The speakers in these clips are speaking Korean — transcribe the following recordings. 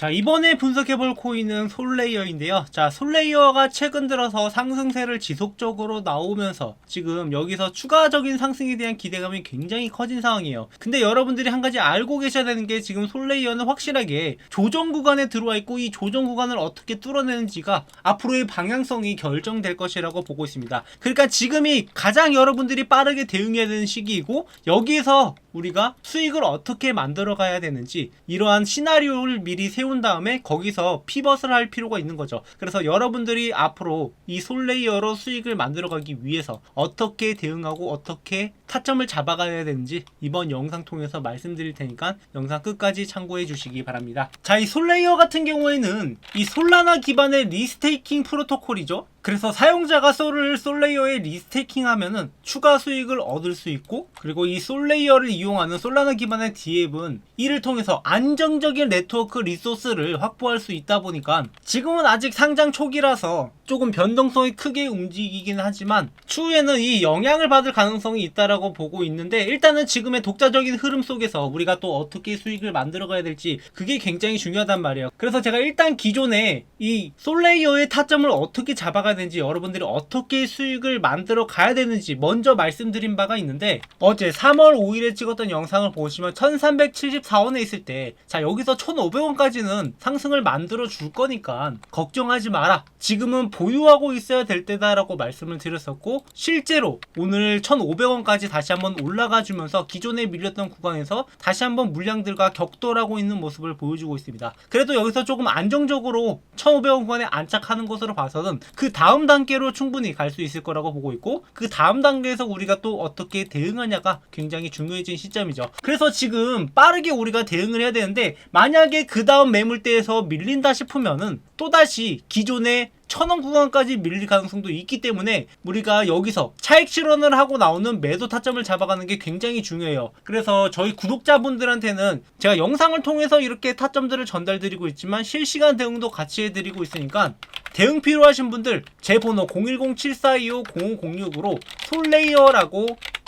자 이번에 분석해볼 코인은 솔레이어인데요. 자 솔레이어가 최근 들어서 상승세를 지속적으로 나오면서 지금 여기서 추가적인 상승에 대한 기대감이 굉장히 커진 상황이에요. 근데 여러분들이 한 가지 알고 계셔야 되는 게 지금 솔레이어는 확실하게 조정 구간에 들어와 있고 이 조정 구간을 어떻게 뚫어내는지가 앞으로의 방향성이 결정될 것이라고 보고 있습니다. 그러니까 지금이 가장 여러분들이 빠르게 대응해야 되는 시기이고 여기에서 우리가 수익을 어떻게 만들어 가야 되는지 이러한 시나리오를 미리 세운 다음에 거기서 피벗을 할 필요가 있는 거죠. 그래서 여러분들이 앞으로 이 솔레이어로 수익을 만들어 가기 위해서 어떻게 대응하고 어떻게 타점을 잡아가야 되는지 이번 영상 통해서 말씀드릴 테니까 영상 끝까지 참고해 주시기 바랍니다. 자, 이 솔레이어 같은 경우에는 이 솔라나 기반의 리스테이킹 프로토콜이죠. 그래서 사용자가 솔을 솔레이어에 리스테이킹 하면은 추가 수익을 얻을 수 있고 그리고 이 솔레이어를 이용하는 솔라나 기반의 디앱은 이를 통해서 안정적인 네트워크 리소스를 확보할 수 있다 보니까 지금은 아직 상장 초기라서 조금 변동성이 크게 움직이긴 하지만 추후에는 이 영향을 받을 가능성이 있다라고 보고 있는데 일단은 지금의 독자적인 흐름 속에서 우리가 또 어떻게 수익을 만들어 가야 될지 그게 굉장히 중요하단 말이에요. 그래서 제가 일단 기존에 이 솔레이어의 타점을 어떻게 잡아가야 되는지 여러분들이 어떻게 수익을 만들어 가야 되는지 먼저 말씀드린 바가 있는데 어제 3월 5일에 찍었던 영상을 보시면 1374원에 있을 때 자 여기서 1500원까지는 상승을 만들어 줄 거니까 걱정하지 마라. 지금은 보유하고 있어야 될 때다 라고 말씀을 드렸었고 실제로 오늘 1500원까지 다시 한번 올라가 주면서 기존에 밀렸던 구간에서 다시 한번 물량들과 격돌하고 있는 모습을 보여주고 있습니다. 그래도 여기서 조금 안정적으로 1500원 구간에 안착하는 것으로 봐서는 그 다음 단계로 충분히 갈 수 있을 거라고 보고 있고 그 다음 단계에서 우리가 또 어떻게 대응하냐가 굉장히 중요해진 시점이죠. 그래서 지금 빠르게 우리가 대응을 해야 되는데 만약에 그 다음 매물대에서 밀린다 싶으면은 또다시 기존의 천원 구간까지 밀릴 가능성도 있기 때문에 우리가 여기서 차익 실현을 하고 나오는 매도 타점을 잡아가는 게 굉장히 중요해요. 그래서 저희 구독자분들한테는 제가 영상을 통해서 이렇게 타점들을 전달드리고 있지만 실시간 대응도 같이 해드리고 있으니까 대응 필요하신 분들 제 번호 010-7425-0506으로 솔레이어라고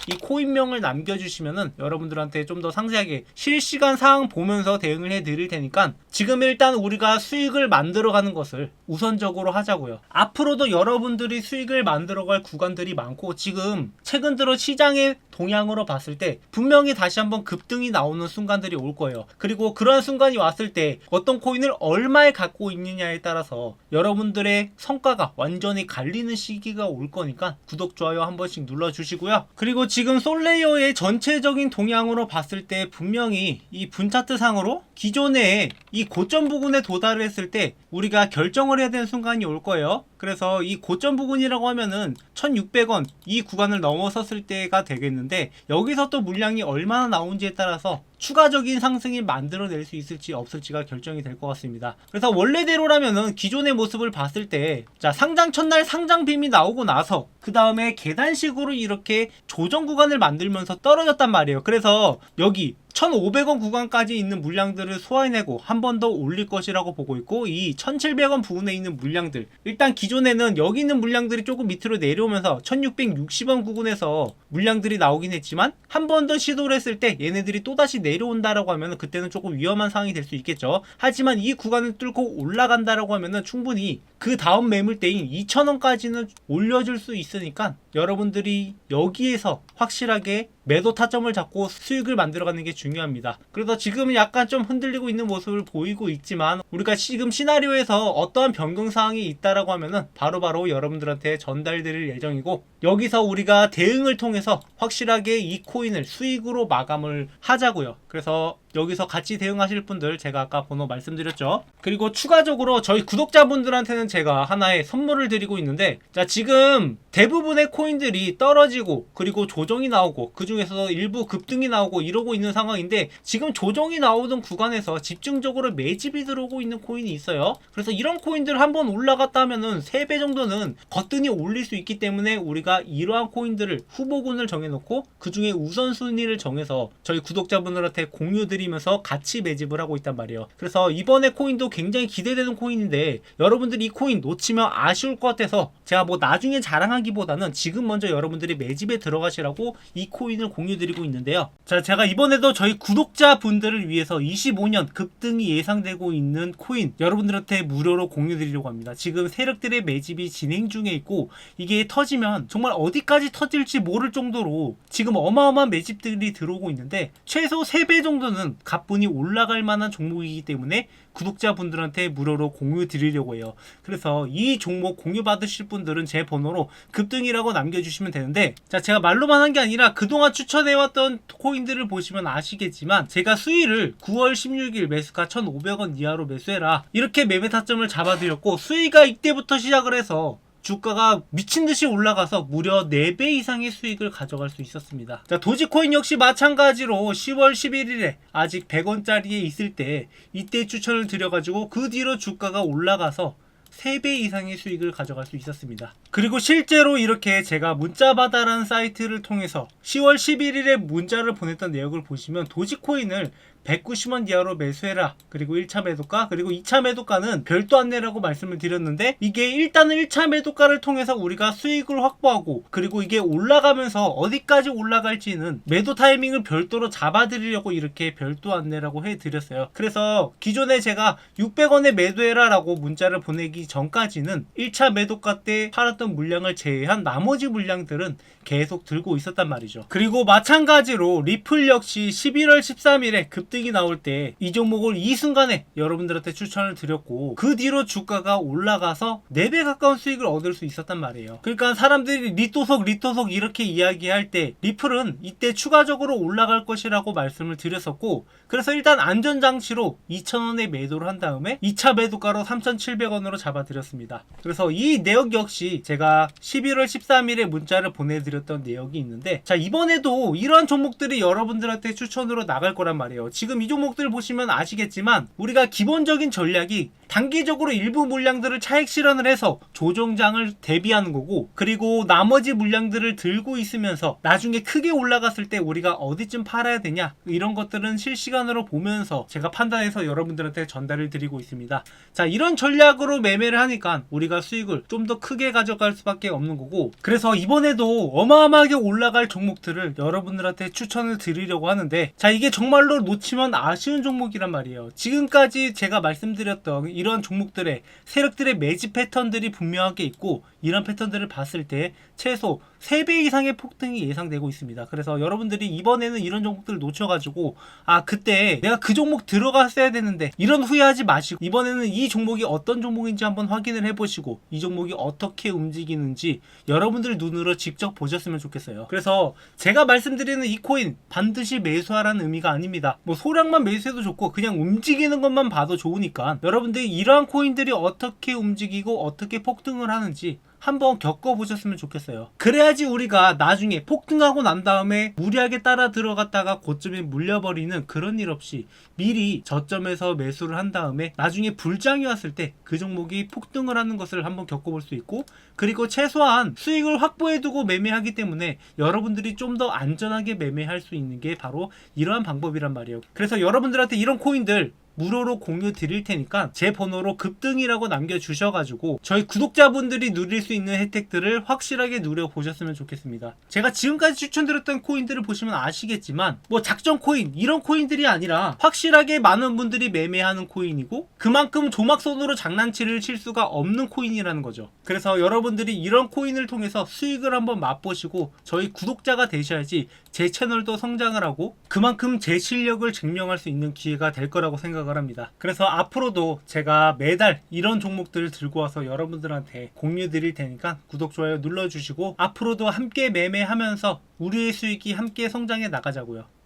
이 코인명을 남겨주시면은 여러분들한테 좀 더 상세하게 실시간 상황 보면서 대응을 해드릴 테니까 지금 일단 우리가 수익을 만들어가는 것을 우선적으로 하자고요. 앞으로도 여러분들이 수익을 만들어갈 구간들이 많고 지금 최근 들어 시장의 동향으로 봤을 때 분명히 다시 한번 급등이 나오는 순간들이 올 거예요. 그리고 그러한 순간이 왔을 때 어떤 코인을 얼마에 갖고 있느냐에 따라서 여러분들의 성과가 완전히 갈리는 시기가 올 거니까 구독, 좋아요 한 번씩 눌러주시고요. 그리고 지금 솔레이어의 전체적인 동향으로 봤을 때 분명히 이 분차트 상으로 기존에 이 고점 부근에 도달을 했을 때 우리가 결정을 해야 되는 순간이 올 거예요. 그래서 이 고점 부근이라고 하면은 1600원 이 구간을 넘어섰을 때가 되겠는데 여기서 또 물량이 얼마나 나온지에 따라서 추가적인 상승이 만들어낼 수 있을지 없을지가 결정이 될 것 같습니다. 그래서 원래대로라면은 기존의 모습을 봤을 때, 자, 상장 첫날 상장 빔이 나오고 나서, 그 다음에 계단식으로 이렇게 조정 구간을 만들면서 떨어졌단 말이에요. 그래서 여기 1,500원 구간까지 있는 물량들을 소화해내고 한 번 더 올릴 것이라고 보고 있고 이 1,700원 부분에 있는 물량들 일단 기존에는 여기 있는 물량들이 조금 밑으로 내려오면서 1,660원 구간에서 물량들이 나오긴 했지만 한 번 더 시도를 했을 때 얘네들이 또다시 내려온다라고 하면 그때는 조금 위험한 상황이 될 수 있겠죠. 하지만 이 구간을 뚫고 올라간다라고 하면은 충분히 그 다음 매물대인 2,000원까지는 올려줄 수 있으니까 여러분들이 여기에서 확실하게 매도 타점을 잡고 수익을 만들어가는 게 중요합니다. 그래서 지금은 약간 좀 흔들리고 있는 모습을 보이고 있지만 우리가 지금 시나리오에서 어떠한 변경 사항이 있다라고 하면은 바로바로 여러분들한테 전달드릴 예정이고 여기서 우리가 대응을 통해서 확실하게 이 코인을 수익으로 마감을 하자고요. 그래서 여기서 같이 대응하실 분들 제가 아까 번호 말씀드렸죠. 그리고 추가적으로 저희 구독자분들한테는 제가 하나의 선물을 드리고 있는데 자 지금 대부분의 코인들이 떨어지고 그리고 조정이 나오고 그 중에서 일부 급등이 나오고 이러고 있는 상황인데 지금 조정이 나오던 구간에서 집중적으로 매집이 들어오고 있는 코인이 있어요. 그래서 이런 코인들 한번 올라갔다 하면은 3배 정도는 거뜬히 올릴 수 있기 때문에 우리가 이러한 코인들을 후보군을 정해놓고 그 중에 우선순위를 정해서 저희 구독자분들한테 공유드리 면서 같이 매집을 하고 있단 말이에요. 그래서 이번에 코인도 굉장히 기대되는 코인인데 여러분들이 이 코인 놓치면 아쉬울 것 같아서 제가 뭐 나중에 자랑하기보다는 지금 먼저 여러분들이 매집에 들어가시라고 이 코인을 공유드리고 있는데요. 자, 제가 이번에도 저희 구독자분들을 위해서 25년 급등이 예상되고 있는 코인 여러분들한테 무료로 공유드리려고 합니다. 지금 세력들의 매집이 진행 중에 있고 이게 터지면 정말 어디까지 터질지 모를 정도로 지금 어마어마한 매집들이 들어오고 있는데 최소 3배 정도는 가뿐히 올라갈 만한 종목이기 때문에 구독자분들한테 무료로 공유 드리려고 해요. 그래서 이 종목 공유 받으실 분들은 제 번호로 급등이라고 남겨주시면 되는데 자 제가 말로만 한 게 아니라 그동안 추천해왔던 코인들을 보시면 아시겠지만 제가 수위를 9월 16일 매수가 1,500원 이하로 매수해라 이렇게 매매 타점을 잡아드렸고 수위가 이때부터 시작을 해서 주가가 미친 듯이 올라가서 무려 4배 이상의 수익을 가져갈 수 있었습니다. 자, 도지코인 역시 마찬가지로 10월 11일에 아직 100원짜리에 있을 때 이때 추천을 드려가지고 그 뒤로 주가가 올라가서 3배 이상의 수익을 가져갈 수 있었습니다. 그리고 실제로 이렇게 제가 문자바다라는 사이트를 통해서 10월 11일에 문자를 보냈던 내역을 보시면 도지코인을 190원 이하로 매수해라. 그리고 1차 매도가, 그리고 2차 매도가는 별도 안 내라고 말씀을 드렸는데, 이게 일단은 1차 매도가를 통해서 우리가 수익을 확보하고, 그리고 이게 올라가면서 어디까지 올라갈지는 매도 타이밍을 별도로 잡아드리려고 이렇게 별도 안내라고 해드렸어요. 그래서 기존에 제가 600원에 매도해라 라고 문자를 보내기 전까지는 1차 매도가 때 팔았던 물량을 제외한 나머지 물량들은 계속 들고 있었단 말이죠. 그리고 마찬가지로 리플 역시 11월 13일에 급 등이 나올 때 이 종목을 이 순간에 여러분들한테 추천을 드렸고 그 뒤로 주가가 올라가서 4배 가까운 수익을 얻을 수 있었단 말이에요. 그러니까 사람들이 리토속 리토속 이렇게 이야기할 때 리플은 이때 추가적으로 올라갈 것이라고 말씀을 드렸었고 그래서 일단 안전장치로 2,000원에 매도를 한 다음에 2차 매도가로 3,700원으로 잡아드렸습니다. 그래서 이 내역 역시 제가 11월 13일에 문자를 보내드렸던 내역이 있는데 자 이번에도 이런 종목들이 여러분들한테 추천으로 나갈 거란 말이에요. 지금 이 종목들 보시면 아시겠지만 우리가 기본적인 전략이 단기적으로 일부 물량들을 차익 실현을 해서 조정장을 대비하는 거고 그리고 나머지 물량들을 들고 있으면서 나중에 크게 올라갔을 때 우리가 어디쯤 팔아야 되냐 이런 것들은 실시간으로 보면서 제가 판단해서 여러분들한테 전달을 드리고 있습니다. 자 이런 전략으로 매매를 하니까 우리가 수익을 좀 더 크게 가져갈 수밖에 없는 거고 그래서 이번에도 어마어마하게 올라갈 종목들을 여러분들한테 추천을 드리려고 하는데 자 이게 정말로 놓치면 아쉬운 종목이란 말이에요. 지금까지 제가 말씀드렸던 이런 종목들의 세력들의 매집 패턴들이 분명하게 있고 이런 패턴들을 봤을 때 최소 3배 이상의 폭등이 예상되고 있습니다. 그래서 여러분들이 이번에는 이런 종목들을 놓쳐가지고 아 그때 내가 그 종목 들어갔어야 되는데 이런 후회하지 마시고 이번에는 이 종목이 어떤 종목인지 한번 확인을 해보시고 이 종목이 어떻게 움직이는지 여러분들 눈으로 직접 보셨으면 좋겠어요. 그래서 제가 말씀드리는 이 코인 반드시 매수하라는 의미가 아닙니다. 뭐 소량만 매수해도 좋고 그냥 움직이는 것만 봐도 좋으니까 여러분들이 이러한 코인들이 어떻게 움직이고 어떻게 폭등을 하는지 한번 겪어보셨으면 좋겠어요. 그래야지 우리가 나중에 폭등하고 난 다음에 무리하게 따라 들어갔다가 고점에 물려버리는 그런 일 없이 미리 저점에서 매수를 한 다음에 나중에 불장이 왔을 때 그 종목이 폭등을 하는 것을 한번 겪어볼 수 있고 그리고 최소한 수익을 확보해두고 매매하기 때문에 여러분들이 좀 더 안전하게 매매할 수 있는 게 바로 이러한 방법이란 말이에요. 그래서 여러분들한테 이런 코인들 무료로 공유 드릴 테니까 제 번호로 급등이라고 남겨주셔가지고 저희 구독자분들이 누릴 수 있는 혜택들을 확실하게 누려보셨으면 좋겠습니다. 제가 지금까지 추천드렸던 코인들을 보시면 아시겠지만 뭐 작전 코인 이런 코인들이 아니라 확실하게 많은 분들이 매매하는 코인이고 그만큼 조막손으로 장난치를 칠 수가 없는 코인이라는 거죠. 그래서 여러분들이 이런 코인을 통해서 수익을 한번 맛보시고 저희 구독자가 되셔야지 제 채널도 성장을 하고 그만큼 제 실력을 증명할 수 있는 기회가 될 거라고 생각을 합니다. 그래서 앞으로도 제가 매달 이런 종목들을 들고 와서 여러분들한테 공유 드릴 테니까 구독, 좋아요 눌러주시고 앞으로도 함께 매매하면서 우리의 수익이 함께 성장해 나가자고요.